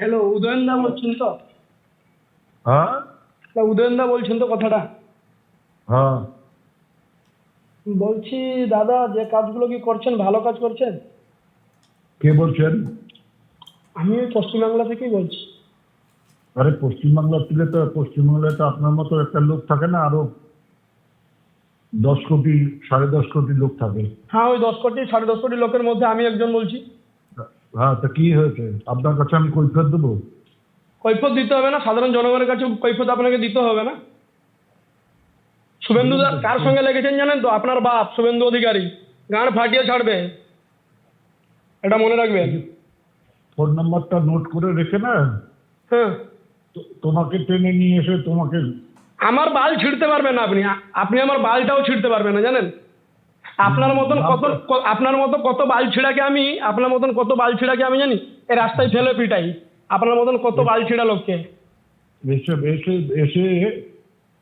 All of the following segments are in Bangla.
হ্যালো উদয়ন দা বলছেন তো? হ্যাঁ? উদয়ন দা বলছেন তো কথাটা? হ্যাঁ। বলছি দাদা যে কাজগুলো কি করছেন ভালো কাজ করছেন? কে বলছেন? আমি ওই পশ্চিমবাংলা থেকেই বলছি। আরে পশ্চিমবাংলার থেকে তো পশ্চিমবাংলায় তো আপনার মতো একটা লোক থাকে না আরও দশ কোটি সাড়ে দশ কোটি লোক থাকে। হ্যাঁ ওই দশ কোটি সাড়ে দশ কোটি লোকের মধ্যে আমি একজন বলছি। হ্যাঁ তা কি হয়েছে? আপনার কাছে আমি কৈফিয়ত দেবো? কৈফত দিতে হবে না সাধারণ জনগণের কাছে কৈফত আপনাকে দিতে হবে না। শুভেন্দু কার সঙ্গে লেগেছেন জানেন তো? আপনার বাপ শুভেন্দু অধিকারী। গান ফাটিয়ে ছাড়বে। এটা মনে রাখবেন। ফোন নাম্বারটা নোট করে রেখে না? হ্যাঁ। তো- তোমাকে টেনে নিয়ে এসে তোমাকে আমার বাল ছিঁড়তে পারবেন না আপনি। আপনি আমার বালটাও ছিঁড়তে পারবেন না জানেন? আপনার মতন কত আপনার মতো কত বাল ছিঁড়াকে আমি আপনার মতন কত বাল ছিঁড়াকে আমি জানি? এই রাস্তায় ফেলে পিটাই। আপনার মতন কত বাল ছিঁড়া লোককে? এসে এসে এসে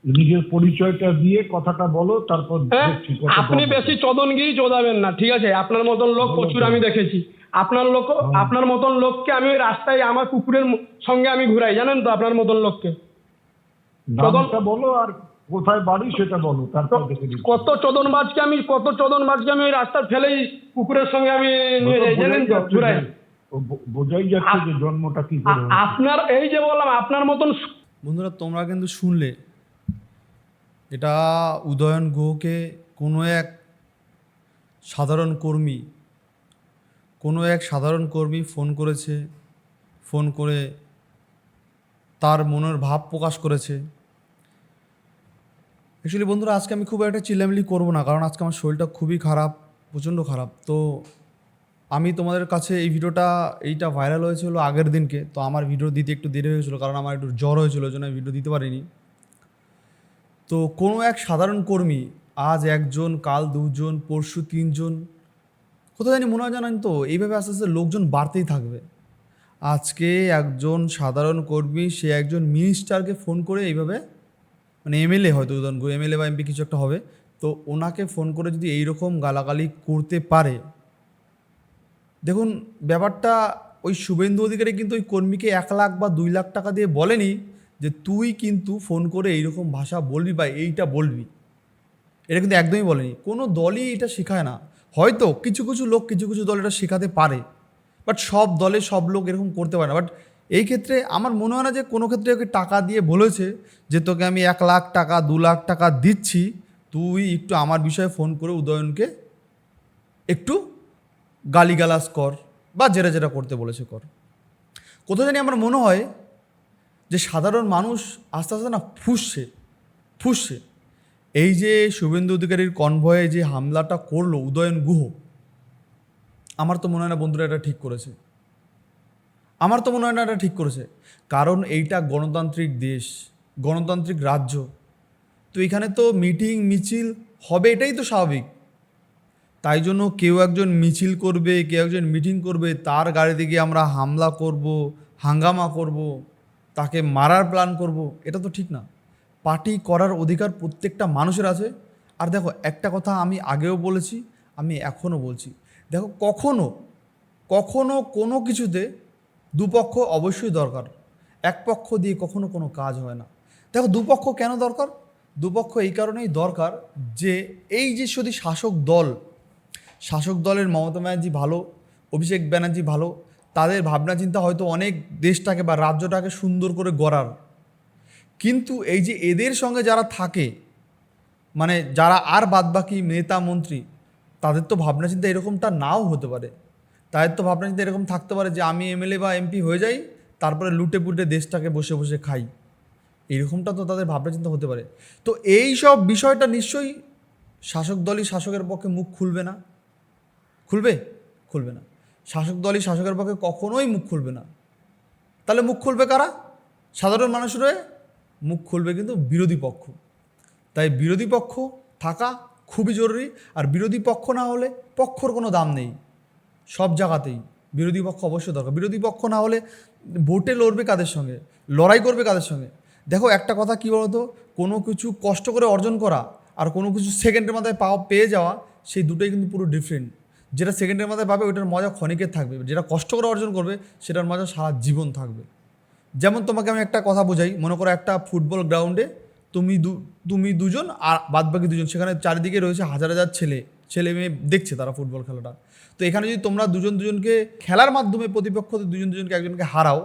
নিজের পরিচয়টা দিয়ে কথাটা বলো তারপর হ্যাঁ? আপনি বেশি চদনগিরি চোদাবেন না ঠিক আছে? আপনার মতন লোক প্রচুর আমি দেখেছি। আপনার লোক আপনার মতন লোককে আমি ওই রাস্তায় আমার কুকুরের সঙ্গে আমি ঘুরাই জানেন তো? আপনার মতন লোককে। বলো আর কোথায় বাড়ি সেটা বলো তারপর দেখে কত চদনবাজকে আমি কত চদনবাজকে আমি ওই রাস্তায় ফেলেই কুকুরের সঙ্গে আমি নিয়ে যাই জানেন তো? বোঝাই ঘুরাই। যাচ্ছে যে- বোঝাই যাচ্ছে যে জন্মটা কি। আপনার এই যে বললাম আপনার মতন বন্ধুরা তোমরা কিন্তু শুনলে এটা উদয়ন গুহকে কোনো এক সাধারণ কর্মী কোনো এক সাধারণ কর্মী ফোন করেছে ফোন করে তার মনের ভাব প্রকাশ করেছে। অ্যাকচুয়ালি বন্ধুরা, আজকে আমি খুব একটা চিল্লামিলি করব না, কারণ আজকে আমার শরীরটা খুবই খারাপ, প্রচণ্ড খারাপ। তো আমি তোমাদের কাছে এই ভিডিওটা, এইটা ভাইরাল হয়েছিল আগের দিনকে, তো আমার ভিডিও দিতে একটু দেরি হয়েছিল, কারণ আমার একটু জ্বর হয়েছিল, ওই জন্য আমি ভিডিও দিতে পারিনি। তো কোনো এক সাধারণ কর্মী, আজ একজন, কাল দুজন, পরশু তিনজন কোথাও জানি মনে হয় জানেন তো, এইভাবে আস্তে আস্তে লোকজন বাড়তেই থাকবে। আজকে একজন সাধারণ কর্মী, সে একজন মিনিস্টারকে ফোন করে এইভাবে মানে এমএলএ হয়তো উদাহরণ এমএলএ বা এমপি কিছু একটা হবে। তো ওনাকে ফোন করে যদি এইরকম গালাগালি করতে পারে, দেখুন, ব্যাপারটা ওই শুভেন্দু অধিকারী কিন্তু ওই কর্মীকে এক লাখ বা দুই লাখ টাকা দিয়ে বলেনি যে তুই কিন্তু ফোন করে এইরকম ভাষা বলবি বা এইটা বলবি। এটা কিন্তু একদমই বলেনি। কোনো দলই এটা শেখায় না। হয়তো কিছু কিছু লোক কিছু কিছু দল এটা শেখাতে পারে বাট সব দলে সব লোক এরকম করতে পারে না। বাট এই ক্ষেত্রে আমার মনে হয় না যে কোনো ক্ষেত্রে ওকে টাকা দিয়ে বলেছে যে তোকে আমি এক লাখ টাকা, দু লাখ টাকা দিচ্ছি, তুই একটু আমার বিষয়ে ফোন করে উদয়নকে একটু গালিগালাজ কর বা যেটা যেটা করতে বলেছে কর। কোথাও জানি আমার মনে হয় যে সাধারণ মানুষ আস্তে আস্তে না ফুসছে ফুসছে। এই যে শুভেন্দু অধিকারীর কনভয়ে যে হামলাটা করল উদয়ন গুহ, আমার তো মনে হয় না বন্ধুরা এটা ঠিক করেছে। আমার তো মনে হয় না এটা ঠিক করেছে। কারণ এইটা গণতান্ত্রিক দেশ, গণতান্ত্রিক রাজ্য। তো এখানে তো মিটিং, মিছিল হবে, এটাই তো স্বাভাবিক। তাই জন্য কেউ একজন মিছিল করবে, কেউ একজন মিটিং করবে, তার গাড়িতে গিয়ে আমরা হামলা করব, হাঙ্গামা করব, তাকে মারার প্ল্যান করব, এটা তো ঠিক না। পার্টি করার অধিকার প্রত্যেকটা মানুষের আছে। আর দেখো, একটা কথা আমি আগেও বলেছি, আমি এখনও বলছি। দেখো, কখনো কখনো কোনো কিছুতে দুপক্ষ অবশ্যই দরকার। এক পক্ষ দিয়ে কখনো কোনো কাজ হয় না। দেখো, দুপক্ষ কেন দরকার? দুপক্ষ এই কারণেই দরকার যে এই যে যদি শাসক দল, শাসক দলের মমতা ব্যানার্জি ভালো, অভিষেক ব্যানার্জি ভালো, তাদের ভাবনা চিন্তা হয়তো অনেক দেশটাকে বা রাজ্যটাকে সুন্দর করে গড়ার। কিন্তু এই যে এদের সঙ্গে যারা থাকে মানে যারা আর বাদবাকি নেতা মন্ত্রী, তাদের তো ভাবনা চিন্তা এরকমটা নাও হতে পারে। তাদের তো ভাবনা চিন্তা এরকম থাকতে পারে যে আমি এমএলএ বা এমপি হয়ে যাই, তারপরে লুটে পুটে দেশটাকে বসে বসে খাই। এরকমটা তো তাদের ভাবনা চিন্তা হতে পারে। তো এই সব বিষয়টা নিশ্চয়ই শাসক দলই শাসকের পক্ষে মুখ খুলবে না। খুলবে? খুলবে না। শাসক দলই শাসকের পক্ষে কখনোই মুখ খুলবে না। তাহলে মুখ খুলবে কারা? সাধারণ মানুষের হয়ে মুখ খুলবে কিন্তু বিরোধী পক্ষ। তাই বিরোধী পক্ষ থাকা খুবই জরুরি, আর বিরোধী পক্ষ না হলে পক্ষর কোনো দাম নেই। সব জায়গাতেই। বিরোধী পক্ষ অবশ্যই দরকার। বিরোধী পক্ষ না হলে ভোটে লড়বে কাদের সঙ্গে? লড়াই করবে কাদের সঙ্গে? দেখো, একটা কথা কী বলতো? কোনো কিছু কষ্ট করে অর্জন করা আর কোনো কিছু সেকেন্ডের মাথায় পাওয়া, পেয়ে যাওয়া, সেই দুটোই কিন্তু পুরো ডিফারেন্ট যেটা সেকেন্ডের মাথায় পাবে, ওইটার মজা ক্ষণিকের থাকবে। যেটা কষ্ট করে অর্জন করবে, সেটার মজা সারা জীবন থাকবে। যেমন তোমাকে আমি একটা কথা বোঝাই। মনে করো একটা ফুটবল গ্রাউন্ডে তুমি দু, তুমি দুজন আর বাদবাকি দুজন। সেখানে চারিদিকে রয়েছে হাজার হাজার ছেলে। ছেলে মেয়ে দেখছে তারা ফুটবল খেলাটা। তো এখানে যদি তোমরা দুজন দুজনকে খেলার মাধ্যমে প্রতিপক্ষ দুজন দুজনকে একজনকে হারাও,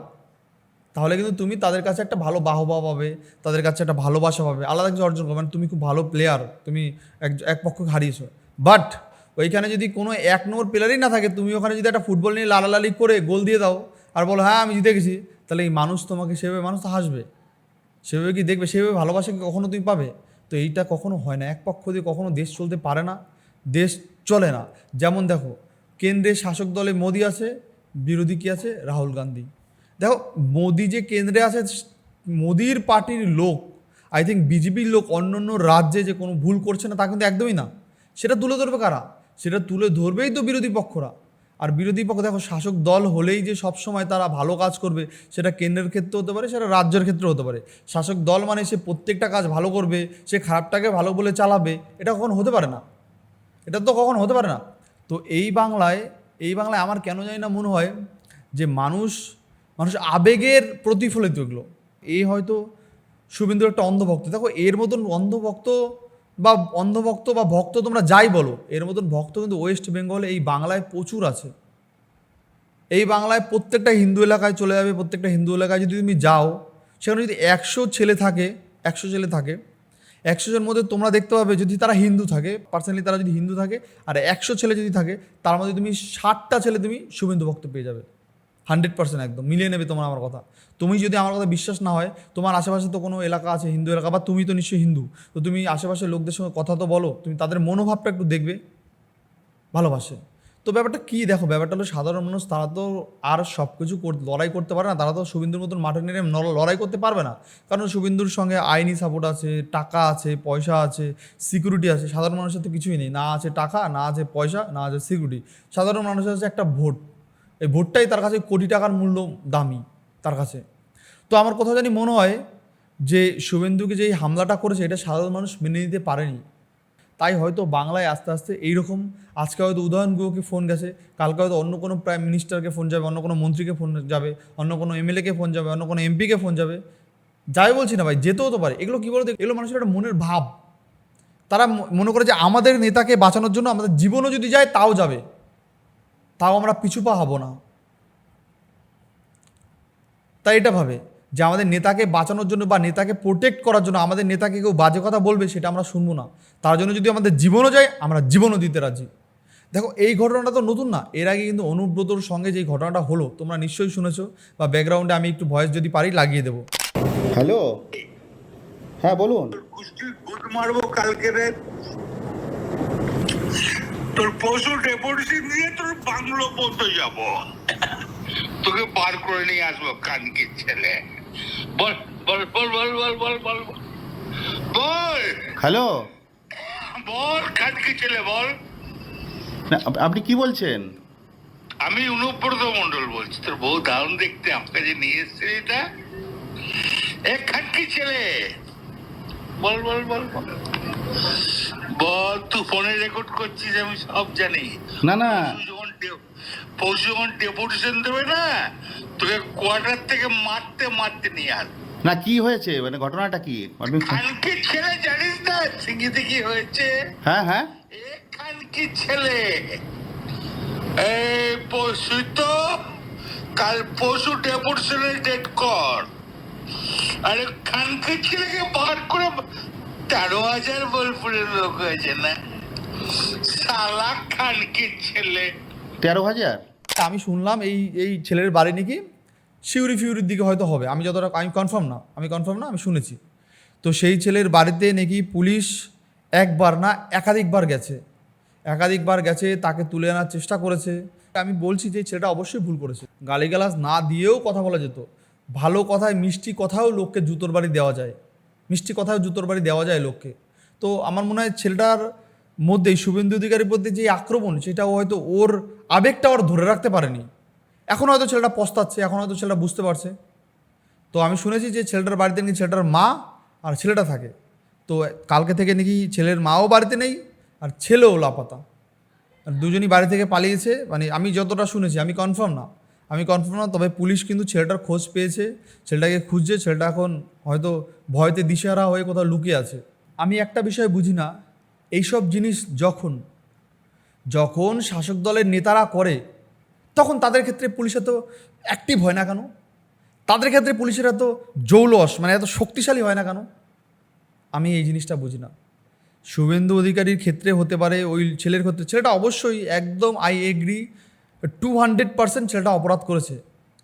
তাহলে কিন্তু তুমি তাদের কাছে একটা ভালো বাহবা পাবে, তাদের কাছে একটা ভালোবাসা পাবে, আলাদা কিছু অর্জন করবে। মানে তুমি খুব ভালো প্লেয়ার তুমি এক এক পক্ষকে হারিয়েছো। বাট ওইখানে যদি কোনো এক নম্বর প্লেয়ারই না থাকে, তুমি ওখানে যদি একটা ফুটবল নিয়ে লালালালি করে গোল দিয়ে দাও আর বলো হ্যাঁ আমি জিতে গেছি তাহলে এই মানুষ তোমাকে সেভাবে, মানুষ তো হাসবে। সেভাবে কি দেখবে? সেভাবে ভালোবাসা কি কখনো তুমি পাবে? তো এইটা কখনো হয় না। এক পক্ষ দিয়ে কখনো দেশ চলতে পারে না, দেশ চলে না। যেমন দেখো কেন্দ্রে শাসক দলে মোদি আছে, বিরোধী কি আছে? রাহুল গান্ধী। দেখো, মোদি যে কেন্দ্রে আছে, মোদির পার্টির লোক আই থিঙ্ক বিজেপির লোক অন্য অন্য রাজ্যে যে কোনো ভুল করছে না, তা কিন্তু একদমই না। সেটা তুলে ধরবে কারা? সেটা তুলে ধরবেই তো বিরোধী পক্ষরা। আর বিরোধী পক্ষ, দেখো, শাসক দল হলেই যে সবসময় তারা ভালো কাজ করবে, সেটা কেন্দ্রের ক্ষেত্রে হতে পারে, সেটা রাজ্যের ক্ষেত্রে হতে পারে। শাসক দল মানে সে প্রত্যেকটা কাজ ভালো করবে, সে খারাপটাকে ভালো বলে চালাবে, এটা কখনো হতে পারে না। এটা তো কখনো হতে পারে না। তো এই বাংলায় এই বাংলায় আমার কেন জানি না মনে হয় যে মানুষ মানুষ আবেগের প্রতিফলিত এগুলো। এই হয়তো শুভেন্দুর একটা অন্ধভক্ত। দেখো, এর মতন অন্ধভক্ত বা অন্ধভক্ত বা ভক্ত তোমরা যাই বলো, এর মতন ভক্ত কিন্তু ওয়েস্ট বেঙ্গলে এই বাংলায় প্রচুর আছে। এই বাংলায় প্রত্যেকটা হিন্দু এলাকায় চলে যাবে, প্রত্যেকটা হিন্দু এলাকায় যদি তুমি যাও, সেখানে যদি একশো ছেলে থাকে, একশো ছেলে থাকে একশো জন মধ্যে তোমরা দেখতে পাবে যদি তারা হিন্দু থাকে পার্সোনালি তারা যদি হিন্দু থাকে, আর একশো ছেলে যদি থাকে, তার মধ্যে তুমি ষাটটা ছেলে তুমি শুভেন্দু ভক্ত পেয়ে যাবে। হান্ড্রেড পার্সেন্ট একদম, মিলিয়ে নেবে তোমার আমার কথা। তুমি যদি আমার কথা বিশ্বাস না হয়, তোমার আশেপাশে তো কোনো এলাকা আছে, হিন্দু এলাকা, বা তুমি তো নিশ্চয়ই হিন্দু, তো তুমি আশেপাশের লোকদের সঙ্গে কথা তো বলো, তুমি তাদের মনোভাবটা একটু দেখবে, ভালোবাসে। তো ব্যাপারটা কী? দেখো, ব্যাপারটা হলো সাধারণ মানুষ, তারা তো আর সব কিছু লড়াই করতে পারে না। তারা তো শুভেন্দুর মতন মাঠে নেমে লড়াই করতে পারবে না। কারণ শুভেন্দুর সঙ্গে আইনি সাপোর্ট আছে, টাকা আছে, পয়সা আছে সিকিউরিটি আছে। সাধারণ মানুষের তো কিছুই নেই। না আছে টাকা, না আছে পয়সা, না আছে সিকিউরিটি সাধারণ মানুষের আছে একটা ভোট। এই ভোটটাই তার কাছে কোটি টাকার মূল্য দামি, তার কাছে। তো আমার কোথাও জানি মনে হয় যে শুভেন্দুকে যে হামলাটা করেছে, এটা সাধারণ মানুষ মেনে নিতে পারেনি। তাই হয়তো বাংলায় আস্তে আস্তে এইরকম, আজকে হয়তো উদয়ন গুহকে ফোন গেছে, কালকে হয়তো অন্য কোনো প্রাইম মিনিস্টারকে ফোন যাবে, অন্য কোনো মন্ত্রীকে ফোন যাবে, অন্য কোনো এমএলএকে ফোন যাবে, অন্য কোনো এমপিকে ফোন যাবে। যাই বলছি না ভাই, যেতেও তো পারে। এগুলো কী বলতো? এগুলো মানুষের একটা মনের ভাব। তারা মনে করে যে আমাদের নেতাকে বাঁচানোর জন্য আমাদের জীবনও যদি যায়, তাও যাবে। তাও আমরা পিছু পা হব না। তাই এটা ভাবে। যে আমাদের নেতাকে বাঁচানোর জন্য বা নেতাকে প্রোটেক্ট করার জন্য আমাদের নেতাকে কেউ বাজে কথা বলবে সেটা আমরা শুনব না। তার জন্য যদি আমাদের জীবনও যায় আমরা জীবনও দিতে রাজি। দেখো এই ঘটনাটা তো নতুন না। এর আগে কিন্তু অনুব্রতর সঙ্গে যে ঘটনাটা হলো তোমরা নিশ্চয়ই শুনেছো বা ব্যাকগ্রাউন্ডে আমি একটু ভয়েস যদি পারি লাগিয়ে দেবো। হ্যালো হ্যাঁ বলুন। মারবো কালকে রে। তোর পশু ডেপুটেশন নিয়ে তোর বাংলো পর্যন্ত যাব। তোকে বার করে নিয়ে আসব কানকির ছেলে। বল বল বল বল বল বল বল। বল। বল হ্যালো? বল কানকি ছেলে বল। না আপ- আপনি কি বলছেন? আমি অনুব্রত মন্ডল বলছি তোর বউ দারুণ দেখতে আমাকে যে নিয়ে এসছে এটা। এ খানকি ছেলে। বল বল বল বল। বল তুই ফোনে রেকর্ড করছিস আমি সব জানি। না না। যখন ডে- যখন ডেপুটেশন দেবে না তোকে কোয়ার্টার থেকে মারতে মারতে নিয়ে আস। না কি হয়েছে? মানে ঘটনাটা কি? খানকি ছেলে জানিস না? সিঙ্গিতে কি হয়েছে? হ্যাঁ হ্যাঁ। এখান কি ছেলে। এই পরশু তো কাল পরশু ডেপুটেশনের ডেট কর। আরে খানকে ছেলেকে বার করে তেরো হাজার বোলপুরের লোক হয়েছে না? সালা খানকে ছেলে। তেরো হাজার? আমি শুনলাম এই এই ছেলের বাড়ি নাকি শিউরি ফিউরির দিকে হয়তো হবে। আমি যতটা, আমি কনফার্ম না, আমি কনফার্ম না, আমি শুনেছি। তো সেই ছেলের বাড়িতে নাকি পুলিশ একবার না, একাধিকবার গেছে। একাধিকবার গেছে, তাকে তুলে আনার চেষ্টা করেছে। আমি বলছি যে ছেলেটা অবশ্যই ভুল করেছে। গালিগালাজ না দিয়েও কথা বলা যেত। ভালো কথায় মিষ্টি কথাও লোককে জুতোর বাড়ি দেওয়া যায়। মিষ্টি কথাও জুতোর বাড়ি দেওয়া যায় লোককে। তো আমার মনে হয় ছেলেটার মধ্যেই শুভেন্দু অধিকারীর প্রতি যে আক্রমণ সেটা হয়তো ওর আবেগটা ওর ধরে রাখতে পারেনি। এখন হয়তো ছেলেটা পস্তাচ্ছে, এখন হয়তো ছেলেটা বুঝতে পারছে। তো আমি শুনেছি যে ছেলেটার বাড়িতে নাকি ছেলেটার মা আর ছেলেটা থাকে। তো কালকে থেকে নাকি ছেলের মাও বাড়িতে নেই আর ছেলেও লাপাতা। দুজনই বাড়ি থেকে পালিয়েছে মানে আমি যতটা শুনেছি, আমি কনফার্ম না। আমি কনফার্ম না, তবে পুলিশ কিন্তু ছেলেটার খোঁজ পেয়েছে, ছেলেটাকে খুঁজছে, ছেলেটা এখন হয়তো ভয়তে দিশেহারা হয়ে কোথাও লুকিয়ে আছে। আমি একটা বিষয় বুঝি না এইসব জিনিস যখন যখন শাসক দলের নেতারা করে, তখন তাদের ক্ষেত্রে পুলিশ এত অ্যাক্টিভ হয় না কেন? তাদের ক্ষেত্রে পুলিশের এত জৌলস মানে এত শক্তিশালী হয় না কেন? আমি এই জিনিসটা বুঝি না। শুভেন্দু অধিকারীর ক্ষেত্রে হতে পারে, ওই ছেলের ক্ষেত্রে, ছেলেটা অবশ্যই একদম I agree to hundred percent ছেলেটা অপরাধ করেছে।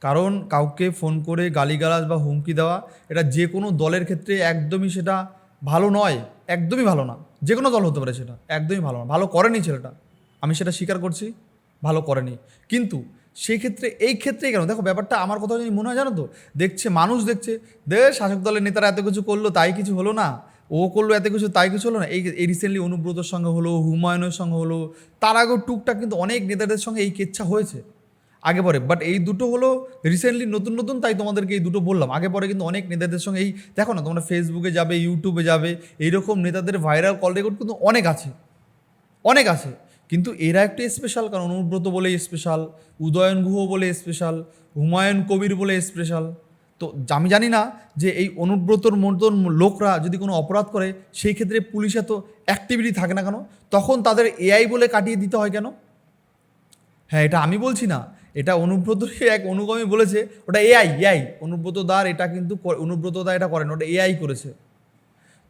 কারণ কাউকে ফোন করে গালিগালাজ বা হুমকি দেওয়া, এটা যে কোনো দলের ক্ষেত্রে একদমই সেটা ভালো নয়, একদমই ভালো না। যে কোনো দল হতে পারে সেটা, একদমই ভালো না। ভালো করেনি ছেলেটা। আমি সেটা স্বীকার করছি, ভালো করেনি। কিন্তু সেই ক্ষেত্রে এই ক্ষেত্রে কেন? দেখো, ব্যাপারটা আমার কথা যদি মনে হয়, জানো তো? দেখছে, মানুষ দেখছে, দে, শাসক দলের নেতারা এত কিছু করল, তাই কিছু হলো না। ও করল এত কিছু, তাই কিছু হলো না। এই এই রিসেন্টলি অনুব্রতর সঙ্গে হলো, হুমায়ুনের সঙ্গে হলো, তার আগেও টুকটাক কিন্তু অনেক নেতাদের সঙ্গে এই কেচ্ছা হয়েছে। আগে পরে। বাট এই দুটো হলো রিসেন্টলি নতুন নতুন, তাই তোমাদেরকে এই দুটো বললাম। আগে পরে কিন্তু অনেক নেতাদের সঙ্গে এই, দেখো না, তোমরা ফেসবুকে যাবে ইউটিউবে যাবে, এইরকম নেতাদের ভাইরাল কল রেকর্ড কিন্তু অনেক আছে। অনেক আছে। কিন্তু এরা একটু স্পেশাল কারণ অনুব্রত বলে স্পেশাল উদয়ন গুহ বলে স্পেশাল হুমায়ুন কবির বলে স্পেশাল তো আমি জানি না যে এই অনুব্রতর মতন লোকরা যদি কোনো অপরাধ করে, সেই ক্ষেত্রে পুলিশ এত অ্যাক্টিভিটি থাকে না কেন? তখন তাদের এআই বলে কাটিয়ে দিতে হয় কেন? হ্যাঁ এটা আমি বলছি না। এটা অনুব্রত এক অনুগামী বলেছে, ওটা এআই এআই অনুব্রত দার এটা কিন্তু অনুব্রত দা এটা করেন, ওটা এআই করেছে।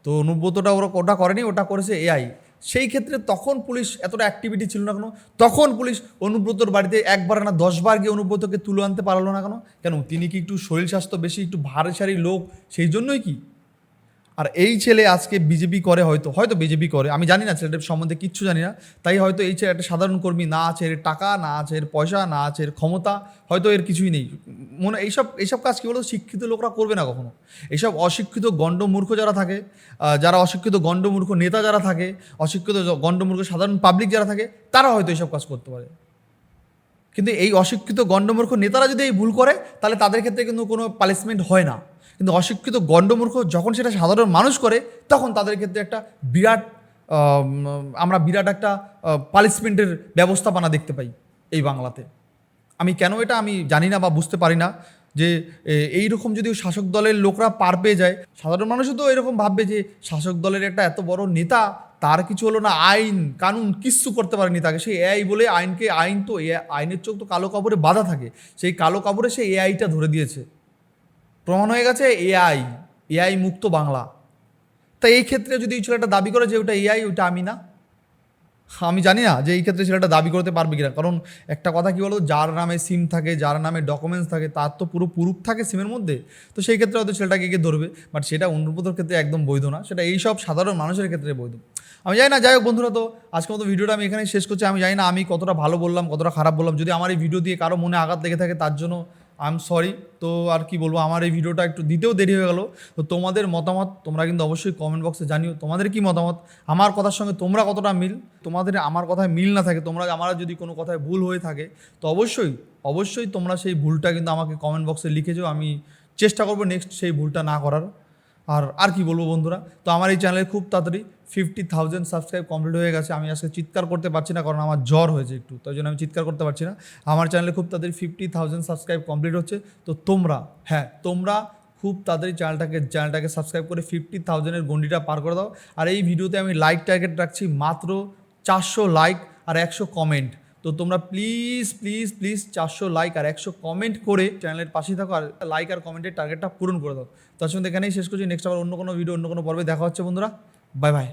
তো অনুব্রতটা ওরা ওটা করেনি, ওটা করেছে এআই সেই ক্ষেত্রে তখন পুলিশ এতটা অ্যাক্টিভিটি ছিল না কেন? তখন পুলিশ অনুব্রতর বাড়িতে একবার না দশবার গিয়ে অনুব্রতকে তুলে আনতে পারল না কেন? কেন, তিনি কি একটু শরীর স্বাস্থ্য বেশি, একটু ভারী সারি লোক, সেই জন্যই কি? আর এই ছেলে আজকে বিজেপি করে হয়তো হয়তো বিজেপি করে, আমি জানি না ছেলেটার সম্বন্ধে কিচ্ছু জানি না, তাই হয়তো এই ছেলে একটা সাধারণ কর্মী, না আছে এর টাকা, না আছে এর পয়সা, না আছে এর ক্ষমতা, হয়তো এর কিছুই নেই। মনে, এইসব এইসব কাজ কী বলতো? শিক্ষিত লোকরা করবে না কখনো। এইসব অশিক্ষিত গণ্ডমূর্খ যারা থাকে যারা অশিক্ষিত গণ্ডমূর্খ নেতা যারা থাকে, অশিক্ষিত গণ্ডমূর্খ সাধারণ পাবলিক যারা থাকে, তারা হয়তো এইসব কাজ করতে পারে। কিন্তু এই অশিক্ষিত গণ্ডমূর্খ নেতারা যদি এই ভুল করে, তাহলে তাদের ক্ষেত্রে কিন্তু কোনো পানিশমেন্ট হয় না। কিন্তু অশিক্ষিত গণ্ডমূর্খ যখন সেটা সাধারণ মানুষ করে, তখন তাদের ক্ষেত্রে একটা বিরাট আমরা বিরাট একটা পানিশমেন্টের ব্যবস্থাপনা দেখতে পাই এই বাংলাতে। আমি কেন এটা আমি জানি না বা বুঝতে পারি না যে এই রকম যদি শাসক দলের লোকরা পার পেয়ে যায়, সাধারণ মানুষও তো এরকম ভাববে যে, শাসক দলের একটা এত বড় নেতা, তার কিছু হলো না আইন, কানুন কিচ্ছু করতে পারেনি তাকে। সেই এআই বলে আইনকে, আইন তো এ- আইনের চোখ তো কালো কাপড়ে বাঁধা থাকে। সেই কালো কাপড়ে সে এআইটা ধরে দিয়েছে। প্রমাণ হয়ে গেছে এআই এআই মুক্ত বাংলা। তাই এই ক্ষেত্রে যদি এই ছেলেটা দাবি করে যে ওটা এআই ওটা আমি না। আমি জানি না যে এই ক্ষেত্রে ছেলেটা দাবি করতে পারবে কিনা। কারণ একটা কথা কি বলো, যার নামে সিম থাকে, যার নামে ডকুমেন্টস থাকে, তার তো পুরো প্রুফ থাকে সিমের মধ্যে। তো সেই ক্ষেত্রে হয়তো ছেলেটাকে গিয়ে ধরবে। বাট সেটা অনুব্রতর ক্ষেত্রে একদম বৈধ না। সেটা এই সব সাধারণ মানুষের ক্ষেত্রে বৈধ। আমি জানি না, যাই হোক বন্ধুরা, তো আজকের মতো ভিডিওটা আমি এখানে শেষ করছি। আমি জানি না আমি কতটা ভালো বললাম, কতটা খারাপ বললাম। যদি আমার এই ভিডিও দিয়ে কারও মনে আঘাত লেগে থাকে, তার জন্য আই এম সরি তো আর কি বলব, আমার এই ভিডিওটা একটু দিতেও দেরি হয়ে গেল। তো তোমাদের মতামত তোমরা কিন্তু অবশ্যই কমেন্ট বক্সে জানিও। তোমাদের কি মতামত? আমার কথার সঙ্গে তোমরা কতটা মিল? তোমাদের আমার কথায় মিল না থাকে, তোমরা আমার যদি কোনো কথায় ভুল হয়ে থাকে, তো অবশ্যই অবশ্যই তোমরা সেই ভুলটা কিন্তু আমাকে কমেন্ট বক্সে লিখে যাও। আমি চেষ্টা করব নেক্সট সেই ভুলটা না করার। আর আর কি বলব বন্ধুরা? তো আমার এই চ্যানেলে খুব তাড়াতাড়ি ফিফটি থাউজেন্ড সাবস্ক্রাইব কমপ্লিট হয়ে গেছে। আমি আজকে চিৎকার করতে পারছি না, কারণ আমার জ্বর হয়েছে একটু, তাই জন্য আমি চিৎকার করতে পারছি না। আমার চ্যানেলে খুব তাড়াতাড়ি ফিফটি থাউজেন্ড সাবস্ক্রাইব কমপ্লিট হচ্ছে। তো তোমরা হ্যাঁ তোমরা খুব তাড়াতাড়ি চ্যানেলটাকে চ্যানেলটাকে সাবস্ক্রাইব করে ফিফটি থাউজেন্ডের গন্ডিটা পার করে দাও। আর এই ভিডিওতে আমি লাইক টার্গেট রাখছি মাত্র চারশো লাইক আর একশো কমেন্ট তো তোমরা প্লিজ প্লিজ প্লিজ চারশো লাইক আর একশো কমেন্ট করে চ্যানেলের পাশে থাকো, আর লাইক আর কমেন্টের টার্গেটটা পূরণ করে দাও। তার সঙ্গে এখানেই শেষ করছি। নেক্সট আবার অন্য কোনো ভিডিও অন্য কোনো পর্বে দেখা হচ্ছে বন্ধুরা। Bye bye